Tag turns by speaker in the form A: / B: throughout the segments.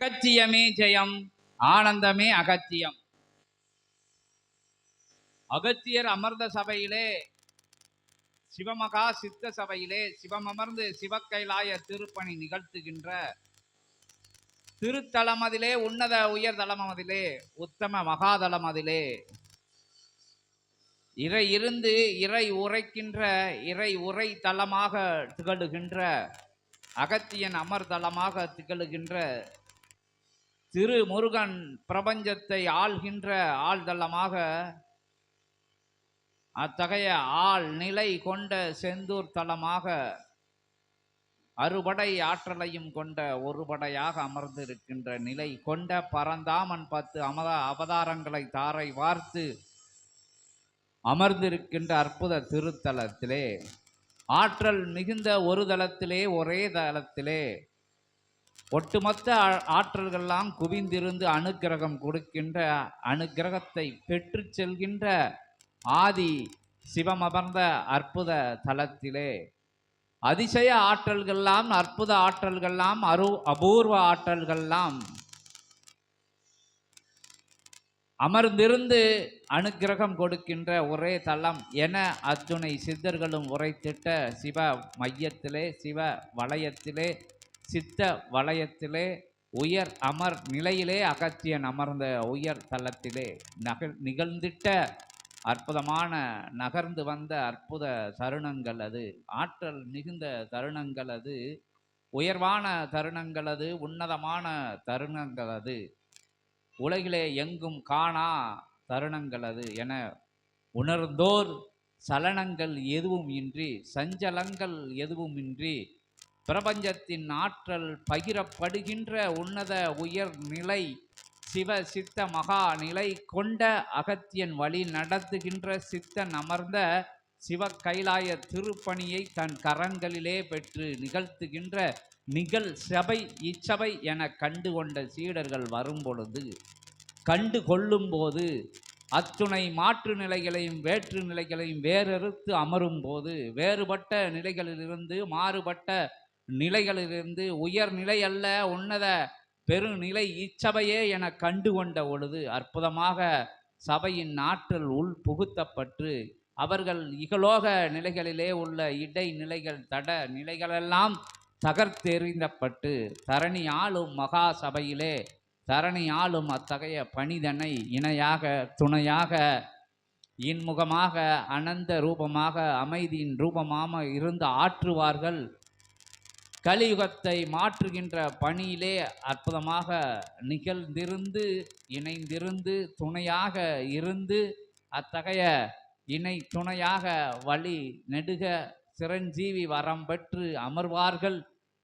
A: அகத்தியமே ஜெயம் ஆனந்தமே அகத்தியம். அகத்தியர் அமர்ந்த சபையிலே சிவமகா சித்த சபையிலே சிவமமர்ந்து சிவக்கைலாய திருப்பணி நிகழ்த்துகின்ற திருத்தலம் அதிலே உன்னத உயர்தலம் அதிலே உத்தம மகாதலம் அதிலே இறை இருந்து இறை உரைக்கின்ற இறை உரை தலமாக திகழுகின்ற அகத்தியன் அமர்தலமாக திகழுகின்ற திரு முருகன் பிரபஞ்சத்தை ஆள்கின்ற ஆழ்தலமாக அத்தகைய ஆள் நிலை கொண்ட செந்தூர் தலமாக அறுபடை ஆற்றலையும் கொண்ட ஒருபடையாக அமர்ந்திருக்கின்ற நிலை கொண்ட பரந்தாமன் பத்து அமத அவதாரங்களை தாரை வார்த்து அமர்ந்திருக்கின்ற அற்புத திருத்தலத்திலே. ஆற்றல் மிகுந்த ஒரு தளத்திலே ஒரே தளத்திலே ஒட்டுமொத்த ஆ- ஆற்றல்கள்லாம் குவிந்திருந்து அனுக்கிரகம் கொடுக்கின்ற அனுக்கிரகத்தை பெற்று செல்கின்ற ஆதி சிவமபர்ந்த அற்புத தலத்திலே. அதிசய ஆற்றல்கள்லாம் அற்புத ஆற்றல்கள்லாம் அரு அபூர்வ ஆற்றல்கள்லாம் அமர்ந்திருந்து அனுக்கிரகம் கொடுக்கின்ற ஒரே தலம் என அத்துணை சித்தர்களும் உரைத்திட்ட சிவ மையத்திலே சிவ வளையத்திலே சித்த வளையத்திலே உயர் அமர் நிலையிலே அகத்தியன் அமர்ந்த உயர் தலத்திலே நகர் நிகழ்ந்திட்ட அற்புதமான நகர்ந்து வந்த அற்புத தருணங்கள் அது. ஆற்றல் மிகுந்த தருணங்கள் அது. உயர்வான தருணங்கள் அது. உன்னதமான தருணங்கள் அது. உலகிலே எங்கும் காணா தருணங்கள் அது என உணர்ந்தோர் சலனங்கள் எதுவும் இன்றி சஞ்சலங்கள் எதுவும் இன்றி பிரபஞ்சத்தின் ஆற்றல் பகிரப்படுகின்ற உன்னத உயர் நிலை சிவ சித்த மகா நிலை கொண்ட அகத்தியன் வழி நடத்துகின்ற சித்தன் அமர்ந்த சிவ கைலாய திருப்பணியை தன் கரங்களிலே பெற்று நிகழ்த்துகின்ற நிகழ் சபை இச்சபை என கண்டு கொண்ட சீடர்கள் வரும்பொழுது கண்டு கொள்ளும்போது அத்துணை மாற்று நிலைகளையும் வேற்று நிலைகளையும் வேறறுத்து அமரும் போது வேறுபட்ட நிலைகளிலிருந்து மாறுபட்ட நிலைகளிலிருந்து உயர் நிலை அல்ல உன்னத பெருநிலை இச்சபையே என கண்டு கொண்ட பொழுது அற்புதமாக சபையின் ஆற்றல் உள் புகுத்தப்பட்டு அவர்கள் இகலோக நிலைகளிலே உள்ள இடை நிலைகள் தட நிலைகளெல்லாம் தகர்த்தெறிந்தப்பட்டு தரணி ஆளும் மகா சபையிலே தரணி ஆளும் அத்தகைய பணிதனை இணையாக துணையாக இன்முகமாக அனந்த ரூபமாக அமைதியின் ரூபமாக இருந்து ஆற்றுவார்கள். கலியுகத்தை மாற்றுகின்ற பணியிலே அற்புதமாக நிகழ்ந்திருந்து இணைந்திருந்து துணையாக இருந்து அத்தகைய இணை துணையாக வழி நெடுக சிரஞ்சீவி வரம் பெற்று அமர்வார்கள்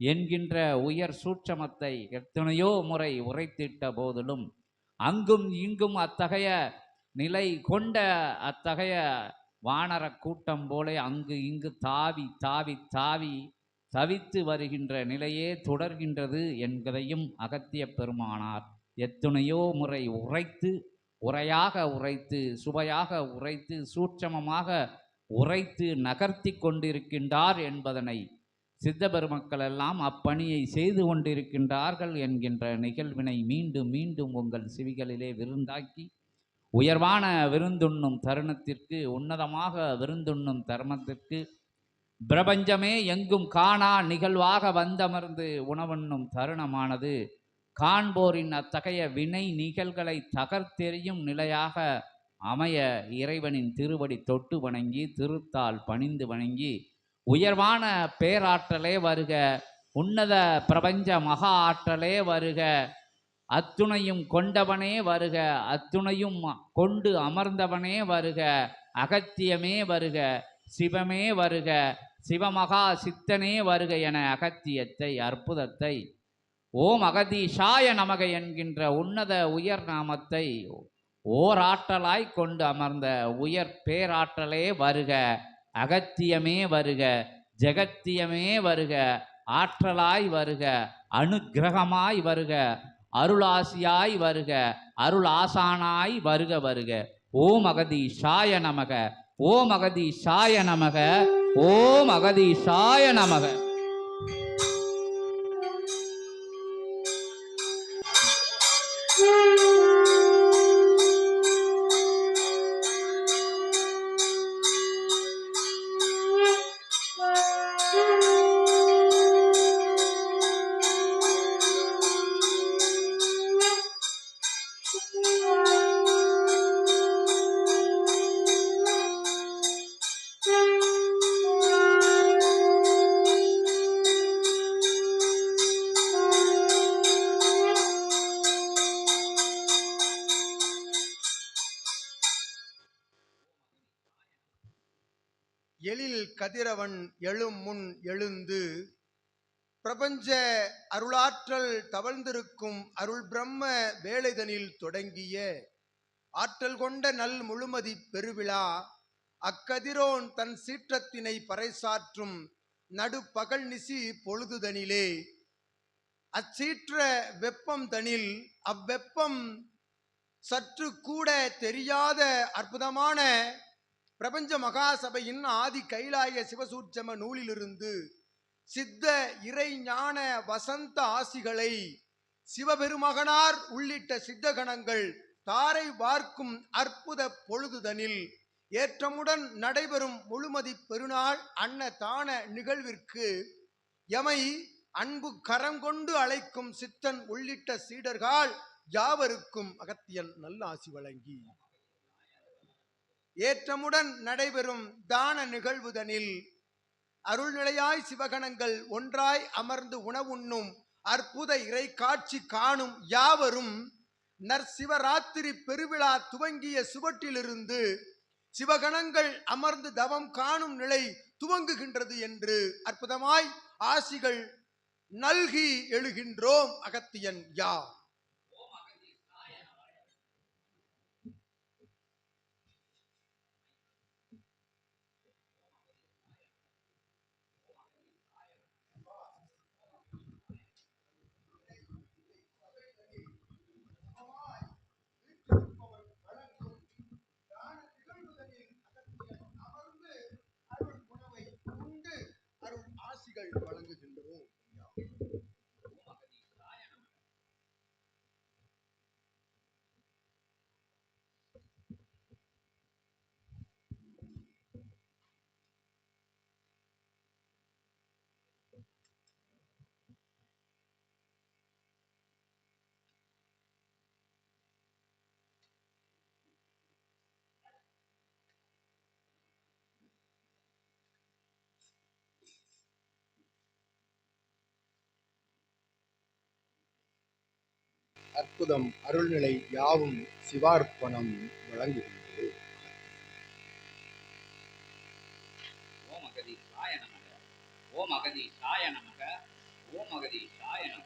A: என்கின்ற உயர் சூட்சமத்தை எத்தனையோ முறை உரைத்திட்ட போதிலும் அங்கும் இங்கும் அத்தகைய நிலை கொண்ட அத்தகைய வானர கூட்டம் போலே அங்கு இங்கு தாவி தாவி தாவி தவித்து வருகின்ற நிலையே தொடர்கின்றது என்பதையும் அகத்திய பெருமானார் எத்துணையோ முறை உரைத்து உரையாக உரைத்து சுவையாக உரைத்து சூட்சமமாக உரைத்து நகர்த்தி கொண்டிருக்கின்றார் என்பதனை சித்த பெருமக்கள் எல்லாம் அப்பணியை செய்து கொண்டிருக்கின்றார்கள் என்கின்ற நிகழ்வினை மீண்டும் மீண்டும் உங்கள் செவிகளிலே விருந்தாக்கி உயர்வான விருந்துண்ணும் தருணத்திற்கு உன்னதமாக விருந்துண்ணும் தருணத்திற்கு பிரபஞ்சமே எங்கும் காணா நிகழ்வாக வந்தமர்ந்து உணவண்ணும் தருணமானது. காண்போரின் அத்தகைய வினை நிகழ்களை தகர்த்தெறியும் நிலையாக அமைய இறைவனின் திருவடி தொட்டு வணங்கி திருத்தால் பணிந்து வணங்கி உயர்வான பேராற்றலே வருக உன்னத பிரபஞ்ச மகா ஆற்றலே வருக அத்துணையும் கொண்டவனே வருக அத்துணையும் கொண்டு அமர்ந்தவனே வருக அகத்தியமே வருக சிவமே வருக சிவமகா சித்தனே வருக என அகத்தியத்தை அற்புதத்தை. ஓம் அகதீஷாய நமக என்கின்ற உன்னத உயர் நாமத்தை ஓராற்றலாய் கொண்டு அமர்ந்த உயர் பேராற்றலே வருக அகத்தியமே வருக ஜெகத்தியமே வருக ஆற்றலாய் வருக அனுக்கிரகமாய் வருக அருளாசியாய் வருக அருள் ஆசானாய் வருக வருக. ஓம் அகதீஷாய நமக ஓம் அகதீஷாய நமக. ஓம் அகதீஷாய நமக.
B: கதிரவன் எழும் முன் எழுந்து பிரபஞ்ச அருளாற்றல் தவழ்ந்திருக்கும் அருள் பிரம்ம வேலைதனில் தொடங்கிய ஆற்றல் கொண்ட நல் முழுமதி பெருவிழா அக்கதிரோன் தன் சீற்றத்தினை பறைசாற்றும் நடுப்பகல் நிசி பொழுதுதனிலே. அச்சீற்ற வெப்பம் தனில் அவ்வெப்பம் சற்று கூட தெரியாத அற்புதமான பிரபஞ்ச மகாசபையின் ஆதி கைலாய சிவசூட்சம நூலிலிருந்து சித்த இறை ஞான வசந்த ஆசிகளை சிவபெருமகனார் உள்ளிட்ட சித்தகணங்கள் தாரை வார்க்கும் அற்புத பொழுதுதனில் ஏற்றமுடன் நடைபெறும் முழுமதி பெருநாள் அன்னதான நிகழ்விற்கு எமை அன்பு கரம் கொண்டு அழைக்கும் சித்தன் உள்ளிட்ட சீடர்கள் யாவருக்கும் அகத்தியன் நல்ல ஆசி வழங்கி. ஏற்றமுடன் நடைபெறும் தான நிகழ்வுதனில் அருள்நிலையாய் சிவகணங்கள் ஒன்றாய் அமர்ந்து உணவுண்ணும் அற்புத இறை காட்சி காணும் யாவரும் நற்சிவராத்திரி பெருவிழா துவங்கிய சுவட்டிலிருந்து சிவகணங்கள் அமர்ந்து தவம் காணும் நிலை துவங்குகின்றது என்று அற்புதமாய் ஆசிகள் நல்கி எழுகின்றோம் அகத்தியன் யா வழங்குகின்றன அற்புதம் அருள்நிலை யாவும் சிவார்ப்பணம் வழங்குகின்றது.
A: ஓம் அகதீஷாய நமக ஓம் அகதீஷாய நமக ஓம் அகதீஷாய நமக.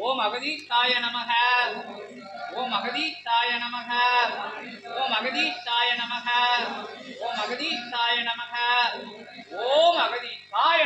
A: ஓம் அகதி தாய நமக. ஓம் அகதி தாய நமக. ஓம் அகதி தாய நமக. ஓம் அகதி தாய நமக. ஓம் அகதி தாய